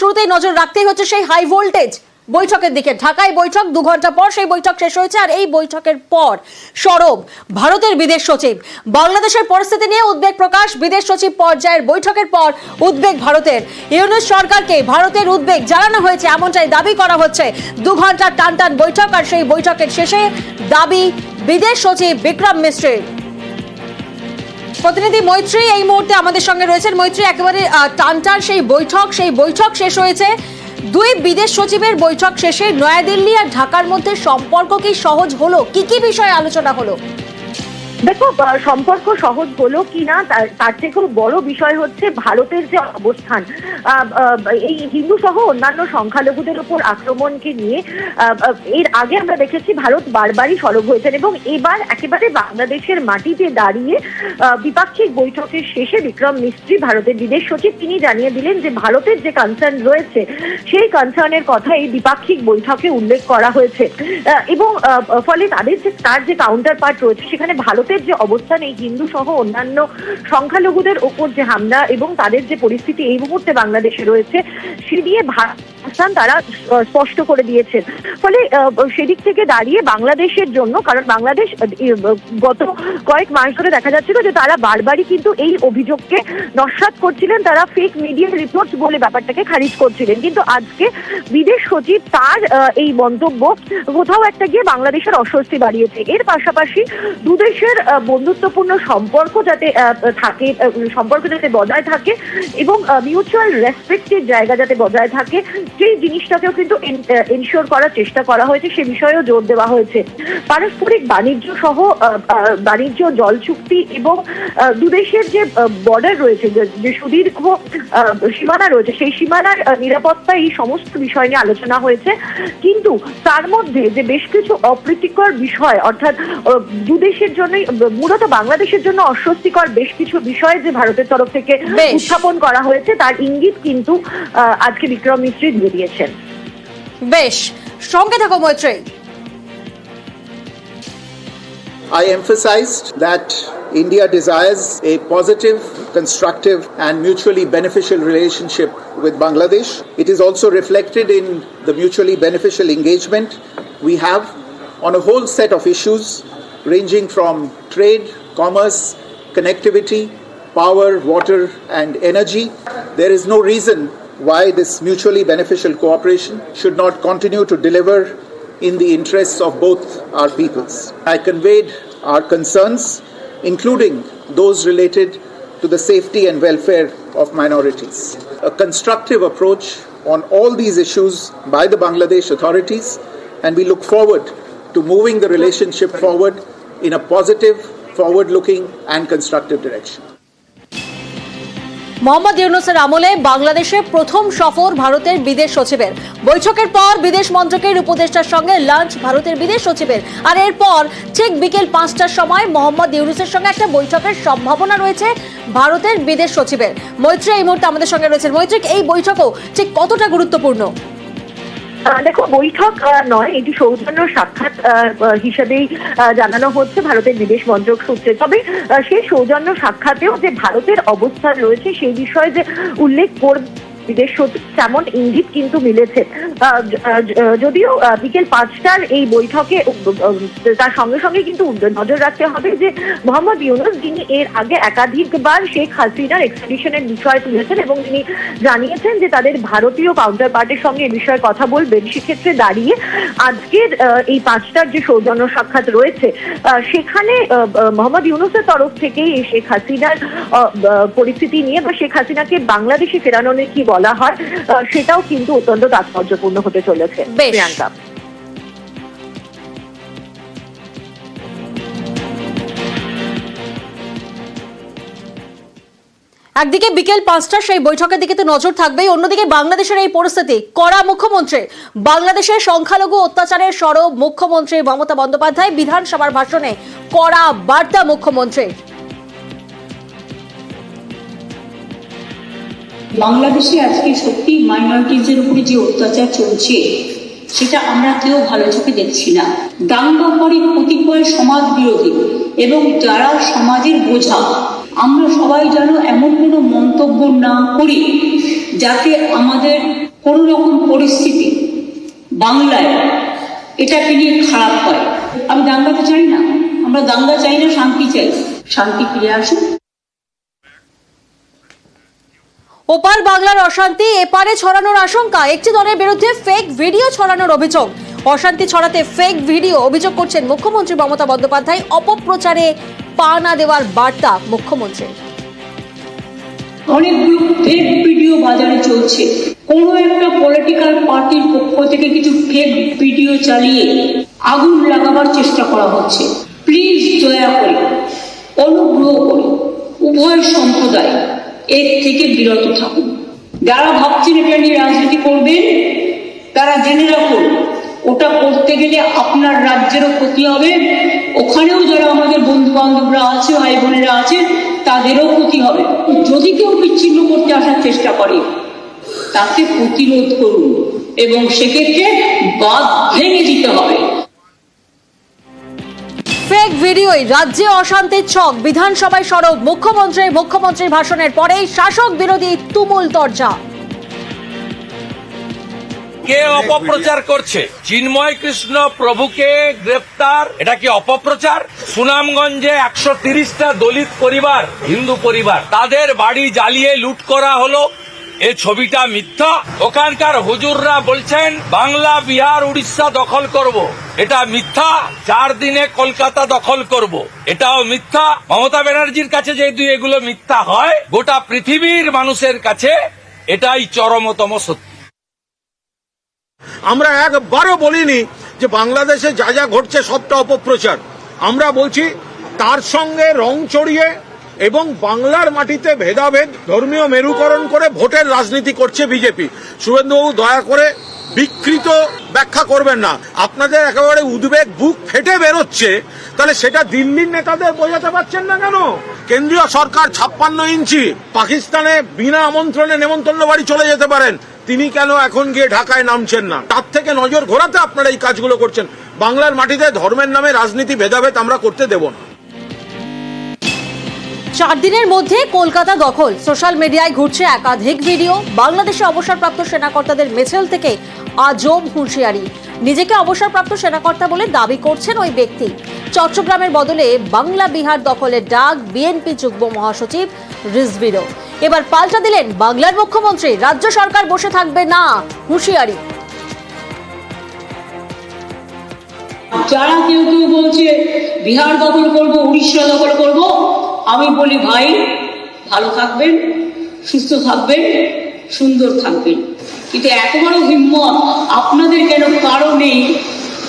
শুরুতেই নজর রাখতেই হচ্ছে সেই হাই ভোল্টেজ বৈঠকের দিকে। ঢাকায় বৈঠক, দু ঘণ্টা পর সেই বৈঠক শেষ হয়েছে আর এই বৈঠকের পর সরব ভারতের বিদেশ সচিব, বাংলাদেশের পরিস্থিতি নিয়ে উদ্বেগ প্রকাশ, বিদেশ সচিব পর্যায়ের বৈঠকের পর উদ্বেগ ভারতের। ইউনুস সরকারকে ভারতের উদ্বেগ জানানো হয়েছে, এমনটাই দাবি করা হচ্ছে। দু ঘণ্টার টান টান বৈঠক আর সেই বৈঠকের শেষে দাবি বিদেশ সচিব বিক্রম মিশ্রের প্রতিনিধি মৈত্রী, এই মুহূর্তে আমাদের সঙ্গে রয়েছেন মৈত্রী, একেবারে টানটার সেই বৈঠক সেই বৈঠক শেষ হয়েছে। দুই বিদেশ সচিবের বৈঠক শেষে নয়াদিল্লি আর ঢাকার মধ্যে সম্পর্ক কি সহজ হলো? কি কি বিষয়ে আলোচনা হলো? দেখো সম্পর্ক সহজ হলো কি না তার থেকেও বড় বিষয় হচ্ছে ভারতের যে অবস্থান। এই হিন্দু সহ অন্যান্য সংখ্যালঘুদের উপর আক্রমণকে নিয়ে এর আগে আমরা দেখেছি ভারত বারবারই সরব হয়েছেন এবং এবার একেবারে বাংলাদেশের মাটিতে দাঁড়িয়ে দ্বিপাক্ষিক বৈঠকের শেষে বিক্রম মিস্ত্রি, ভারতের বিদেশ সচিব, তিনি জানিয়ে দিলেন যে ভারতের যে কনসার্ন রয়েছে, সেই কনসার্নের কথা এই দ্বিপাক্ষিক বৈঠকে উল্লেখ করা হয়েছে। এবং ফলে তাদের যে, তার যে কাউন্টার পার্ট রয়েছে, সেখানে ভারতের যে অবস্থান, এই হিন্দু সহ অন্যান্য সংখ্যালঘুদের ওপর যে হামলা এবং তাদের যে পরিস্থিতি এই মুহূর্তে বাংলাদেশে রয়েছে, সে ভারত অবস্থান তারা স্পষ্ট করে দিয়েছেন। ফলে সেদিক থেকে দাঁড়িয়ে বাংলাদেশের জন্য, কারণ বাংলাদেশ গত কয়েক মাস ধরে দেখা যাচ্ছিল যে তারা বারবারই কিন্তু এই অভিযোগকে নস্বাত করছিলেন, তারা ফেক মিডিয়া রিপোর্টস বলে ব্যাপারটাকে খারিজ করছিলেন। কিন্তু আজকে বিদেশ সচিব তার এই মন্তব্য, কোথাও একটা গিয়ে বাংলাদেশের অস্বস্তি বাড়িয়েছে। এর পাশাপাশি দুদেশের বন্ধুত্বপূর্ণ সম্পর্ক যাতে থাকে সম্পর্ক যাতে বজায় থাকে এবং মিউচুয়াল রেসপেক্টের জায়গা যাতে বজায় থাকে সেই জিনিসটাকেও কিন্তু এনশিওর করার চেষ্টা করা হয়েছে, সে বিষয়েও জোর দেওয়া হয়েছে। পারস্পরিক বাণিজ্য সহ বাণিজ্য, জল চুক্তি এবং দুদেশের যে বর্ডার রয়েছে, যে- সুদীর্ঘ সীমানা রয়েছে, সেই সীমানার নিরাপত্তা এই সমস্ত বিষয় নিয়ে আলোচনা হয়েছে। কিন্তু তার মধ্যে যে বেশ কিছু অপ্রীতিকর বিষয়, অর্থাৎ দুদেশের জন্যই মূলত বাংলাদেশের জন্য অস্বস্তিকর বেশ কিছু বিষয় যে ভারতের তরফ থেকে উত্থাপন করা হয়েছে তার ইঙ্গিত কিন্তু আজকে বিক্রম মিস্ত্রি দিয়ে দিয়েছেন বেশ সঙ্গে থাকো মৈত্রী I emphasized that India desires a positive, constructive, and mutually beneficial relationship with Bangladesh. It is also reflected in the mutually beneficial engagement we have on a whole set of issues ranging from trade, commerce, connectivity, power, water, and energy. There is no reason why this mutually beneficial cooperation should not continue to deliver in the interests of both our peoples. I conveyed our concerns, including those related to the safety and welfare of minorities. A constructive approach on all these issues by the Bangladesh authorities, and we look forward to moving the relationship forward in a positive, forward looking, and constructive direction. Mohammad ইউনুসের আমলে বাংলাদেশে প্রথম সফর ভারতের বিদেশ সচিবের। বৈঠকের পর বিদেশ মন্ত্রকের উপদেষ্টার সঙ্গে লাঞ্চ ভারতের বিদেশ সচিবের। আর এরপর ঠিক বিকেল পাঁচটার সময় মোহাম্মদ ইউনুসের সঙ্গে একটা বৈঠকের সম্ভাবনা রয়েছে ভারতের বিদেশ সচিবের। মৈত্রী এই মুহূর্তে আমাদের সঙ্গে রয়েছেন। মৈত্রিক এই বৈঠকও ঠিক কতটা গুরুত্বপূর্ণ? দেখো, বৈঠক নয়, এটি সৌজন্য সাক্ষাৎ হিসেবেই জানানো হচ্ছে ভারতের বিদেশ মন্ত্রক সূত্রে। তবে সেই সৌজন্য সাক্ষাতেও যে ভারতের অবস্থান রয়েছে, সেই বিষয়ে যে উল্লেখ করবে বিদেশ তেমন ইঙ্গিত কিন্তু মিলেছে। যদিও বিকেল পাঁচটার এই বৈঠকে তার সঙ্গে সঙ্গে কিন্তু নজর রাখতে হবে যে মোহাম্মদ ইউনুস, যিনি এর আগে একাধিকবার শেখ হাসিনার এক্সট্রাডিশনের বিষয় তুলেছেন এবং তিনি জানিয়েছেন যে তাদের ভারতীয় কাউন্টার পার্টির সঙ্গে এ বিষয়ে কথা বলবেন, সেক্ষেত্রে দাঁড়িয়ে আজকের এই পাঁচটার যে সৌজন্য সাক্ষাৎ রয়েছে সেখানে মোহাম্মদ ইউনুসের তরফ থেকেই শেখ হাসিনার পরিস্থিতি নিয়ে বা শেখ হাসিনাকে বাংলাদেশে ফেরানো নিয়ে কি বলা হয়। সেটাও কিন্তু অত্যন্ত তাৎপর্যপূর্ণ হতে চলেছে প্রিয়াঙ্কা। একদিকে বিকেল পাঁচটার সেই বৈঠকের দিকে তো নজর থাকবেই। অন্যদিকে বাংলাদেশের এই পরিস্থিতি কড়া মুখ্যমন্ত্রী বাংলাদেশের সংখ্যালঘু অত্যাচারের সরব মুখ্যমন্ত্রী মমতা বন্দ্যোপাধ্যায় বিধানসভার ভাষণে কড়া বার্তা মুখ্যমন্ত্রীর। বাংলাদেশে আজকে সত্যি মাইনরিটিজের উপরে যে অত্যাচার চলছে, সেটা আমরা কেউ ভালো চোখে দেখছি না। দাঙ্গাকারী কতিপয় সমাজ বিরোধী এবং যারা সমাজের বোঝা, আমরা সবাই যেন এমন কোনো মন্তব্য না করি যাতে আমাদের কোনো রকম পরিস্থিতি বাংলায় এটাকে নিয়ে খারাপ হয়। আমি দাঙ্গা তো চাই না। আমরা দাঙ্গা চাই না, শান্তি চাই। শান্তি ফিরে আসুক। ওপার বাংলার অশান্তি এপারে ছড়ানোর আশঙ্কা। একটি দলের বিরুদ্ধে ফেক ভিডিও ছড়ানোর অভিযোগ। অশান্তি ছড়াতে ফেক ভিডিও অভিযোগ করছেন মুখ্যমন্ত্রী মমতা বন্দ্যোপাধ্যায়। অপপ্রচারে পা না দেওয়ার বার্তা মুখ্যমন্ত্রী অনেকগুলো ফেক ভিডিও বাজারে চলছে। কোনো একটা পলিটিক্যাল পার্টির পক্ষ থেকে কিছু ফেক ভিডিও চালিয়ে আগুন লাগাবার চেষ্টা করা হচ্ছে। প্লিজ দয়া করে, অনুগ্রহ করে, উভয় সম্প্রদায় এর থেকে বিরত থাকুন। যারা ভাবছেন এটা নিয়ে রাজনীতি করবেন তারা জেনে রাখুন, ওটা করতে গেলে আপনার রাজ্যেরও ক্ষতি হবে। ওখানেও যারা আমাদের বন্ধু বান্ধবরা আছে, ভাই বোনেরা আছে, তাদেরও ক্ষতি হবে। যদি কেউ বিচ্ছিন্ন করতে আসার চেষ্টা করে, তাকে প্রতিরোধ করুন এবং সেক্ষেত্রে বাদ ভেঙে দিতে হবে। ফেক ভিডিওয় রাজ্যে অশান্তির ছক। বিধানসভায় সরব মুখ্যমন্ত্রী মুখ্যমন্ত্রীর ভাষণের পরেই শাসক বিরোধী তুমুল তর্জা। কে অপপ্রচার করছে? চিন্ময় কৃষ্ণ প্রভুকে গ্রেপ্তার। এটা কি অপপ্রচার? সুনামগঞ্জে একশো তিরিশটা দলিত পরিবার, হিন্দু পরিবার, তাদের বাড়ি জ্বালিয়ে লুট করা হলো। এ ছবিটা মিথ্যা। ওখানকার হুজুররা বলছেন, বাংলা, বিহার, উড়িষ্যা দখল করব। এটা মিথ্যা। চার দিনে কলকাতা দখল করব। এটাও মিথ্যা। মমতা ব্যানার্জির কাছে যেহেতু এগুলো মিথ্যা হয়, গোটা পৃথিবীর মানুষের কাছে এটাই চরমতম সত্য। আমরা একবারও বলিনি যে বাংলাদেশে যা যা ঘটছে সবটা অপপ্রচার। আমরা বলছি, তার সঙ্গে রং চড়িয়ে এবং বাংলার মাটিতে ভেদাভেদ ধর্মীয় মেরুকরণ করে ভোটের রাজনীতি করছে বিজেপি। শুভেন্দুবাবু, দয়া করে বিকৃত ব্যাখ্যা করবেন না। আপনাদের একেবারে উদ্বেগ বুক ফেটে বেরোচ্ছে, তাহলে সেটা দিল্লির নেতাদের বোঝাতে পারছেন না কেন? কেন্দ্রীয় সরকার ছাপ্পান্ন ইঞ্চি, পাকিস্তানে বিনা আমন্ত্রণে নেমন্তন্ন বাড়ি চলে যেতে পারেন। তিনি কেন এখন গিয়ে ঢাকায় নামছেন না? তার থেকে নজর ঘোরাতে আপনারা এই কাজগুলো করছেন। বাংলার মাটিতে ধর্মের নামে রাজনীতি ভেদাভেদ আমরা করতে দেব না। চার দিনের মধ্যে কলকাতা দখল। সোশ্যাল মিডিয়ায় ঘুরছে একাধিক ভিডিও। বাংলাদেশে অবসরপ্রাপ্ত সেনাকর্তাদের মিছিল থেকে আজব হুঁশিয়ারি। নিজেকে অবসরপ্রাপ্ত সেনাকর্তা বলে দাবি করছেন ওই ব্যক্তি। চট্টগ্রামের বদলে বাংলা বিহার দখলের ডাক বিএনপি যুগ্ম মহাসচিব রিজভিরও এবার পাল্টা দিলেন বাংলার মুখ্যমন্ত্রী। রাজ্য সরকার বসে থাকবে না, হুঁশিয়ারি। যারা কেউ কেউ বলছে বিহার দখল করব, উড়িষ্যা দখল করব আমি বলি, ভাই, ভালো থাকবেন, সুস্থ থাকবেন, সুন্দর থাকবেন। কিন্তু এত বড় হিম্মত আপনাদের কেন কারও নেই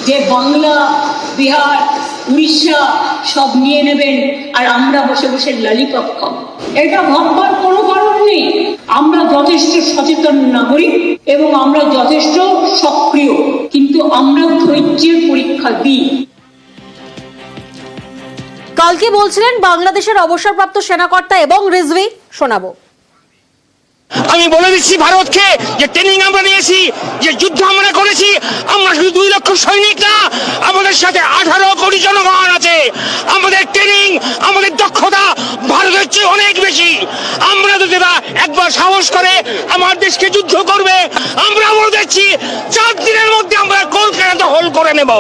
যে বাংলা, বিহার, উড়িষ্যা সব নিয়ে নেবেন আর আমরা বসে বসে লালিপপ খাব? এটা ভাববার কোনো কারণ নেই। আমরা যথেষ্ট সচেতন নাগরিক এবং আমরা যথেষ্ট সক্রিয়, কিন্তু আমরা ধৈর্যের পরীক্ষা দিই। কালকে বলছিলেন বাংলাদেশের অবসরপ্রাপ্ত সেনাকর্তা এবং রিজভি শোনাবো। আমি বলে দিচ্ছি ভারতকে যে ট্রেনিং আমরা নিয়েছি যে যুদ্ধ আমরা করেছি আমরা শুধু দুই লক্ষ সৈনিক না আমাদের সাথে আঠারো কোটি জনগণ আছে। আমাদের ট্রেনিং আমাদের দক্ষতা ভারতের চেয়ে অনেক বেশি। আমরা যদি একবার সাহস করে আমার দেশকে যুদ্ধ করবে আমরা বলে দিচ্ছি চার দিনের মধ্যে আমরা কলকাতা দখল করে নেব।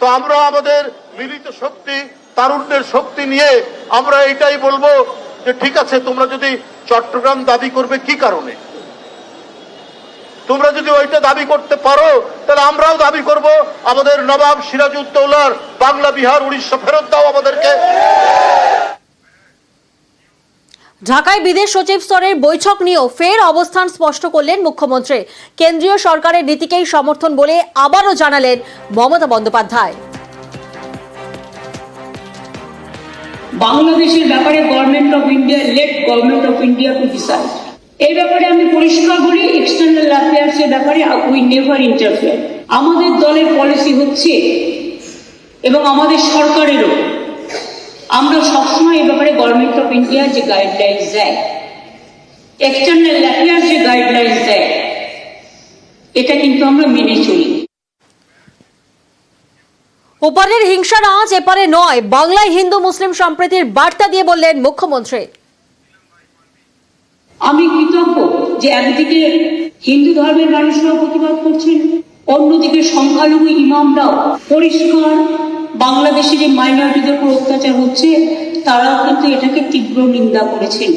তো আমরা আমাদের মিলিত শক্তি, তারুণ্যের শক্তি নিয়ে আমরা এটাই বলব যে ঠিক আছে, তোমরা যদি চট্টগ্রাম দাবি করবে কি কারণে? তোমরা যদি ওইটা দাবি করতে পারো, তাহলে আমরাও দাবি করব, আমাদের নবাব সিরাজউদ্দৌলার বাংলা, বিহার, উড়িষ্যা ফেরত দাও আমাদেরকে। ঢাকায় বিদেশ সচিব স্তরের বৈঠক নিয়েও ফের অবস্থান স্পষ্ট করলেন মুখ্যমন্ত্রী। কেন্দ্রীয় সরকারের নীতিকেই সমর্থন বলে আবারও জানালেন মমতা বন্দ্যোপাধ্যায়। বাংলাদেশের ব্যাপারে government of India let government of India to decide এই ব্যাপারে আমি পরিষ্কার বলি এক্সটার্নাল অ্যাফেয়ার্স এর ব্যাপারে উই নেভার ইন্টারফেয়ার আমাদের দলের পলিসি হচ্ছে এবং আমাদের সরকারেরও। আমরা সবসময় এই ব্যাপারে গভর্নমেন্ট অফ ইন্ডিয়া যে গাইডলাইন্স দেয় এক্সটার্নাল অ্যাফেয়ার্স যে গাইডলাইন্স দেয়, এটা কিন্তু আমরা মেনে চলি। ওপারের হিংসার আঁচ এপারে নয়। বাংলায় হিন্দু মুসলিম সম্প্রীতির বার্তা দিয়ে বললেন মুখ্যমন্ত্রী। আমি কৃতজ্ঞ যে একদিকে হিন্দু ধর্মের মানুষরাও প্রতিবাদ করছেন, অন্যদিকে সংখ্যালঘু ইমামরাও পরিষ্কার বাংলাদেশে যে মাইনরিটিদের উপর অত্যাচার হচ্ছে, তারাও কিন্তু এটাকে তীব্র নিন্দা করেছেন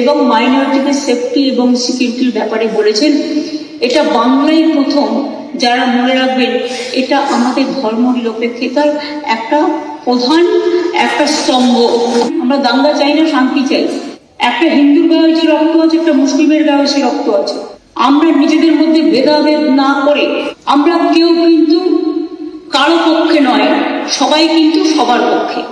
এবং মাইনরিটিদের সেফটি এবং সিকিউরিটির ব্যাপারে বলেছেন। এটা বাংলায় প্রথম যারা মনে রাখবেন এটা আমাদের ধর্ম নিরপেক্ষতার একটা প্রধান, একটা স্তম্ভ। আমরা দাঙ্গা চাই না, শান্তি চাই। একটা হিন্দুর গায়ে যে রক্ত আছে, একটা মুসলিমের গায়ে সে রক্ত আছে। আমরা নিজেদের মধ্যে ভেদাভেদ না করে, আমরা কেউ কিন্তু কারও পক্ষে নয়, সবাই কিন্তু সবার পক্ষে।